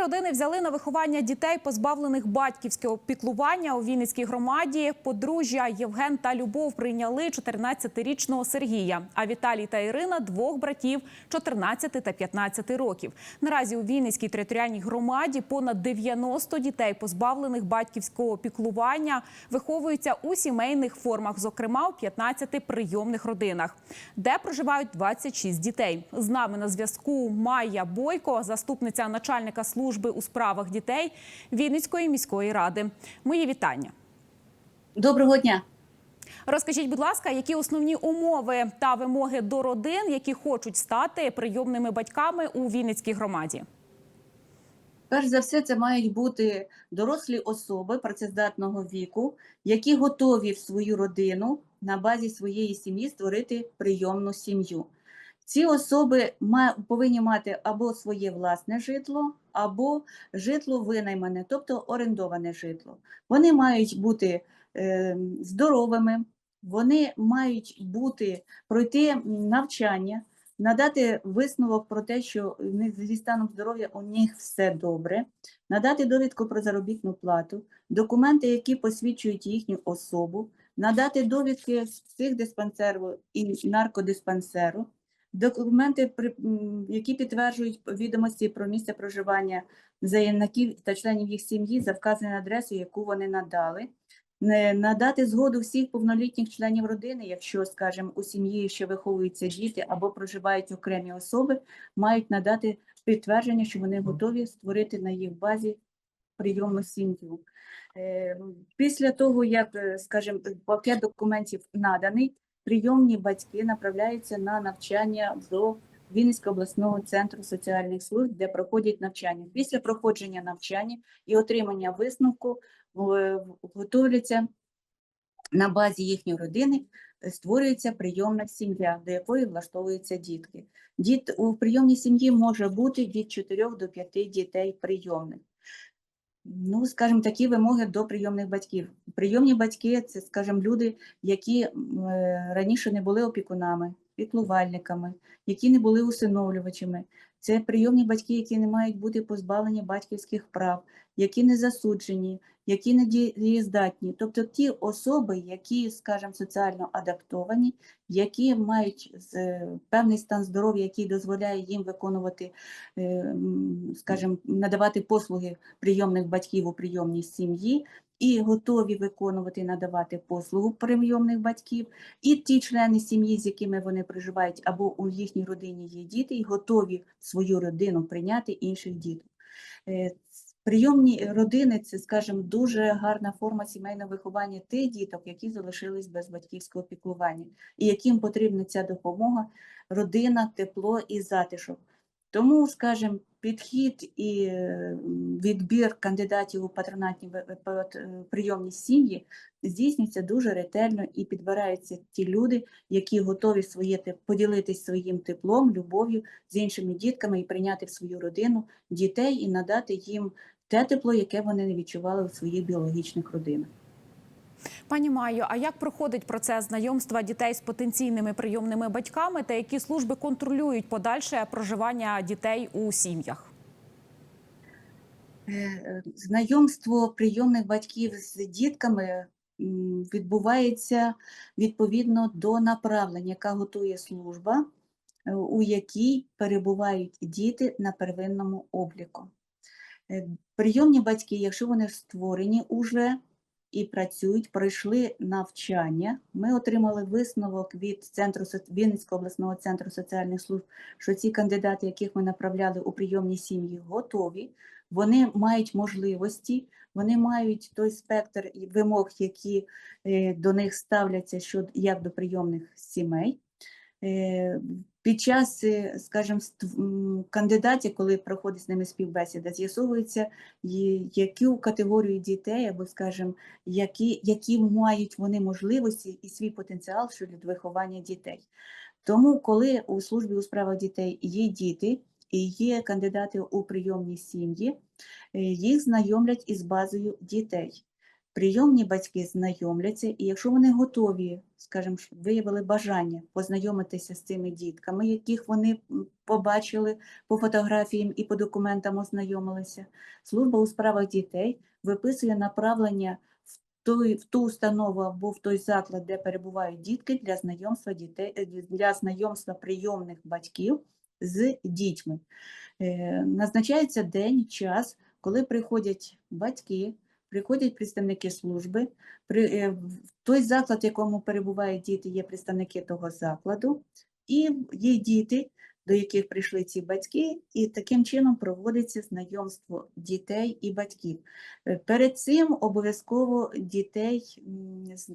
родини взяли на виховання дітей, позбавлених батьківського піклування у Вінницькій громаді. Подружжя Євген та Любов прийняли 14-річного Сергія. А Віталій та Ірина двох братів 14 та 15 років. Наразі у Вінницькій територіальній громаді понад 90 дітей, позбавлених батьківського піклування, виховуються у сімейних формах, зокрема у 15 прийомних родинах, де проживають 26 дітей. З нами на зв'язку Майя Бойко, заступниця начальника служби у справах дітей Вінницької міської ради. Мої вітання. Доброго дня. Розкажіть, будь ласка, які основні умови та вимоги до родин, які хочуть стати прийомними батьками у Вінницькій громаді? Перш за все, це мають бути дорослі особи працездатного віку, які готові в свою родину на базі своєї сім'ї створити прийомну сім'ю. Ці особи повинні мати або своє власне житло, або житло винаймане, тобто орендоване житло. Вони мають бути е, здоровими, вони мають бути пройти навчання, надати висновок про те, що зі станом здоров'я у них все добре, надати довідку про заробітну плату, документи, які посвідчують їхню особу, надати довідки з психдиспансеру і наркодиспансеру, документи, які підтверджують відомості про місце проживання заявників та членів їх сім'ї за вказаною адресою, яку вони надали. Надати згоду всіх повнолітніх членів родини, якщо, скажімо, у сім'ї ще виховуються діти або проживають окремі особи, мають надати підтвердження, що вони готові створити на їх базі прийомну сім'ю. Е, Після того, як, е, скажімо, пакет документів наданий, прийомні батьки направляються на навчання до Вінницького обласного центру соціальних служб, де проходять навчання. Після проходження навчання і отримання висновку готовляться на базі їхньої родини, створюється прийомна сім'я, до якої влаштовуються дітки. Діт у прийомній сім'ї може бути від 4 до 5 дітей прийомних. Ну, скажімо, такі вимоги до прийомних батьків. Прийомні батьки це, скажімо, люди, які е, раніше не були опікунами, піклувальниками, які не були усиновлювачами. Це прийомні батьки, які не мають бути позбавлені батьківських прав, які не засуджені, які не дієздатні. Тобто ті особи, які, скажімо, соціально адаптовані, які мають з- певний стан здоров'я, який дозволяє їм виконувати, е, скажімо, надавати послуги прийомних батьків у прийомній сім'ї і готові виконувати надавати послугу прийомних батьків, і ті члени сім'ї, з якими вони проживають, або у їхній родині є діти, і готові свою родину прийняти інших діток. Е, Прийомні родини це, скажімо, дуже гарна форма сімейного виховання тих діток, які залишились без батьківського піклування, і яким потрібна ця допомога, родина, тепло і затишок. Тому, скажімо, підхід і е, відбір кандидатів у патронатні е, е, прийомні сім'ї здійснюється дуже ретельно і підбираються ті люди, які готові своє поділитись своїм теплом, любов'ю з іншими дітками і прийняти в свою родину дітей і надати їм те тепло, яке вони не відчували у своїх біологічних родинах. Пані Майо, а як проходить процес знайомства дітей з потенційними прийомними батьками та які служби контролюють подальше проживання дітей у сім'ях? Е, Знайомство прийомних батьків з дітками відбувається відповідно до направлення, яка готує служба, е, у якій перебувають діти на первинному обліку. Е, Прийомні батьки, якщо вони створені уже і працюють, пройшли навчання. Ми отримали висновок від центру Вінницького обласного центру соціальних служб, що ці кандидати, яких ми направляли у прийомні сім'ї, готові. Вони мають можливості, вони мають той спектр вимог, які е, до них ставляться щодо як до прийомних сімей. Е, Під час, скажімо, кандидатів, коли проходить з ними співбесіда, з'ясовується, яку категорію дітей, або, скажімо, які, які мають вони можливості і свій потенціал щодо виховання дітей. Тому, коли у службі у справах дітей є діти і є кандидати у прийомні сім'ї, е, їх знайомлять із базою дітей. Прийомні батьки знайомляться, і якщо вони готові, скажімо, виявили бажання познайомитися з цими дітками, яких вони побачили по фотографіям і по документам ознайомилися, служба у справах дітей виписує направлення в той, в ту установу або в той заклад, де перебувають дітки для знайомства дітей е, для знайомства прийомних батьків з дітьми. Е, Назначається день, час, коли приходять батьки, приходять представники служби. При, е, той заклад, в якому перебувають діти, є представники того закладу, і є діти, до яких прийшли ці батьки, і таким чином проводиться знайомство дітей і батьків. Е, Перед цим обов'язково дітей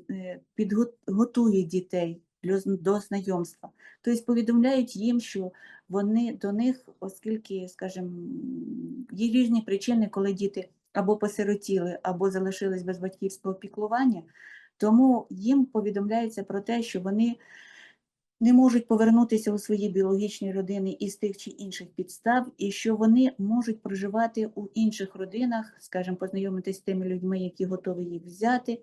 е, підго- готує дітей до знайомства. Тобто повідомляють їм, що вони до них, оскільки, скажімо, є різні причини, коли діти або посиротіли, або залишились без батьківського піклування, тому їм повідомляється про те, що вони не можуть повернутися у свої біологічні родини із тих чи інших підстав, і що вони можуть проживати у інших родинах, скажімо, познайомитися з тими людьми, які готові їх взяти.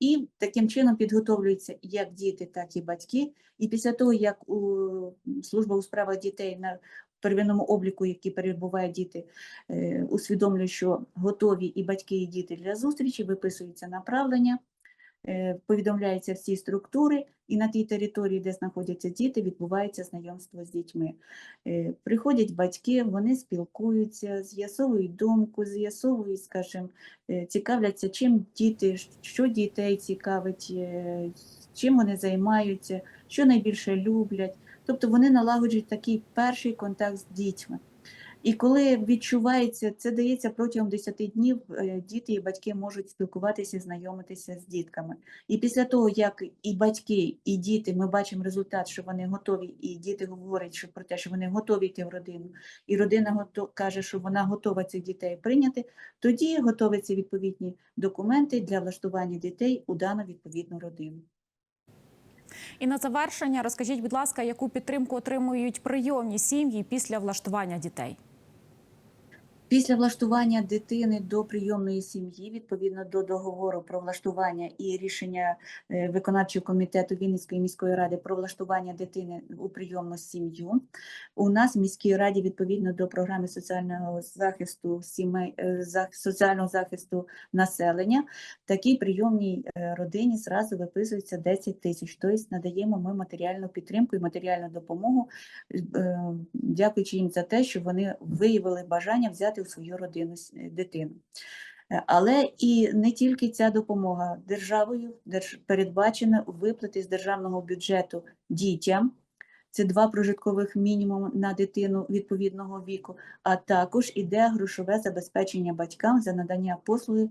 І таким чином підготовлюються як діти, так і батьки. І після того, як у служба у справах дітей на первинному обліку, які перебувають діти, е, усвідомлює, що готові і батьки, і діти для зустрічі, виписується направлення, е, повідомляються всі структури, і на тій території, де знаходяться діти, відбувається знайомство з дітьми. Е, Приходять батьки, вони спілкуються, з'ясовують думку, з'ясовують, скажімо, цікавляться, чим діти, що дітей цікавить, чим вони займаються, що найбільше люблять. Тобто вони налагоджують такий перший контакт з дітьми. І коли відчувається, це дається протягом 10 днів, е, діти і батьки можуть спілкуватися, знайомитися з дітками. І після того, як і батьки, і діти, ми бачимо результат, що вони готові, і діти говорять що про те, що вони готові йти в родину, і родина гото- каже, що вона готова цих дітей прийняти, тоді готуються відповідні документи для влаштування дітей у дану відповідну родину. І на завершення розкажіть, будь ласка, яку підтримку отримують прийомні сім'ї після влаштування дітей? Після влаштування дитини до прийомної сім'ї, відповідно до договору про влаштування і рішення е, виконавчого комітету Вінницької міської ради про влаштування дитини у прийомну сім'ю, у нас в міській раді, відповідно до програми соціального захисту сімей, е, соціального захисту населення, такій прийомній е, родині зразу виписується 10 тисяч. Тобто надаємо ми матеріальну підтримку і матеріальну допомогу дякуючи їм за те, що вони виявили бажання взяти у свою родину е, дитину. Е, Але і не тільки ця допомога державою держ- передбачена виплати з державного бюджету дітям. Це два прожиткових мінімуми на дитину відповідного віку, а також іде грошове забезпечення батькам за надання послуги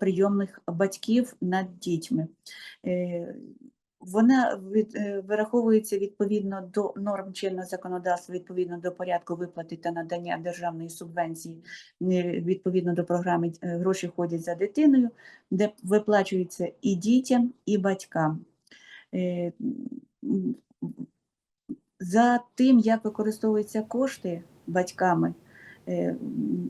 прийомних батьків над дітьми. Вона від, е, вираховується відповідно до норм чинного законодавства, відповідно до порядку виплати та надання державної субвенції, е, відповідно до програми е, гроші ходять за дитиною, де виплачуються і дітям, і батькам. За тим, як використовуються кошти батьками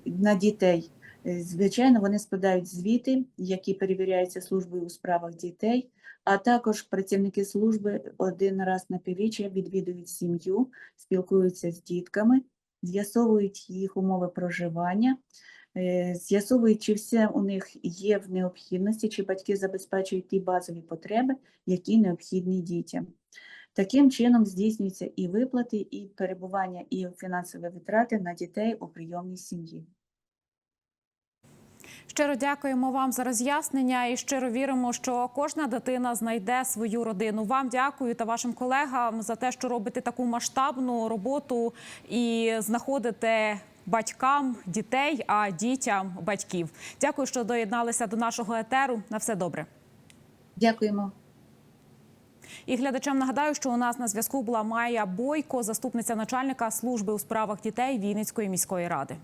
на дітей, звичайно, вони складають звіти, які перевіряються службою у справах дітей, а також працівники служби один раз на півріччя відвідують сім'ю, спілкуються з дітками, з'ясовують їх умови проживання, е, з'ясовують, чи все у них є в необхідності, чи батьки забезпечують ті базові потреби, які необхідні дітям. Таким чином здійснюються і виплати, і перебування, і фінансові витрати на дітей у прийомній сім'ї. Щиро дякуємо вам за роз'яснення і щиро віримо, що кожна дитина знайде свою родину. Вам дякую та вашим колегам за те, що робите таку масштабну роботу і знаходите батькам дітей, а дітям батьків. Дякую, що доєдналися до нашого етеру. На все добре. Дякуємо. І глядачам нагадаю, що у нас на зв'язку була Майя Бойко, заступниця начальника служби у справах дітей Вінницької міської ради.